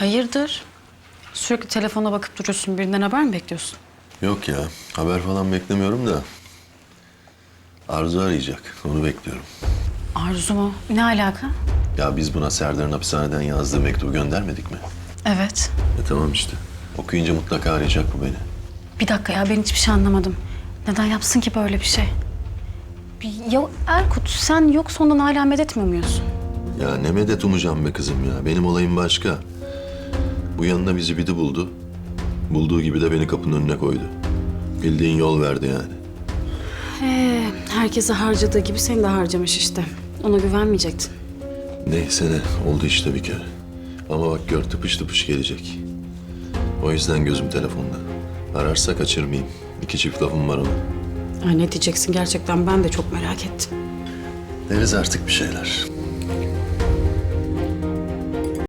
Hayırdır? Sürekli telefona bakıp duruyorsun. Birinden haber mi bekliyorsun? Yok ya, haber falan beklemiyorum da. Arzu arayacak, onu bekliyorum. Arzu mu? Ne alaka? Ya biz buna Serdar'ın hapishaneden yazdığı mektubu göndermedik mi? Evet. E tamam işte. Okuyunca mutlaka arayacak bu beni. Bir dakika ya ben hiçbir şey anlamadım. Neden yapsın ki böyle bir şey? Bir, ya Erkut sen yoksa ondan hala medet mi umuyorsun? Ya ne medet umacağım be kızım ya. Benim olayım başka. Bu yanına bizi bidi buldu. Bulduğu gibi de beni kapının önüne koydu. Bildiğin yol verdi yani. Ee, herkese harcadığı gibi seni de harcamış işte. Ona güvenmeyecektin. Neyse ne, oldu işte bir kere. Ama bak gör tıpış tıpış gelecek. O yüzden gözüm telefonda. Ararsa kaçırmayayım. İki çift lafım var ona. Ay ne diyeceksin gerçekten ben de çok merak ettim. Deriz artık bir şeyler.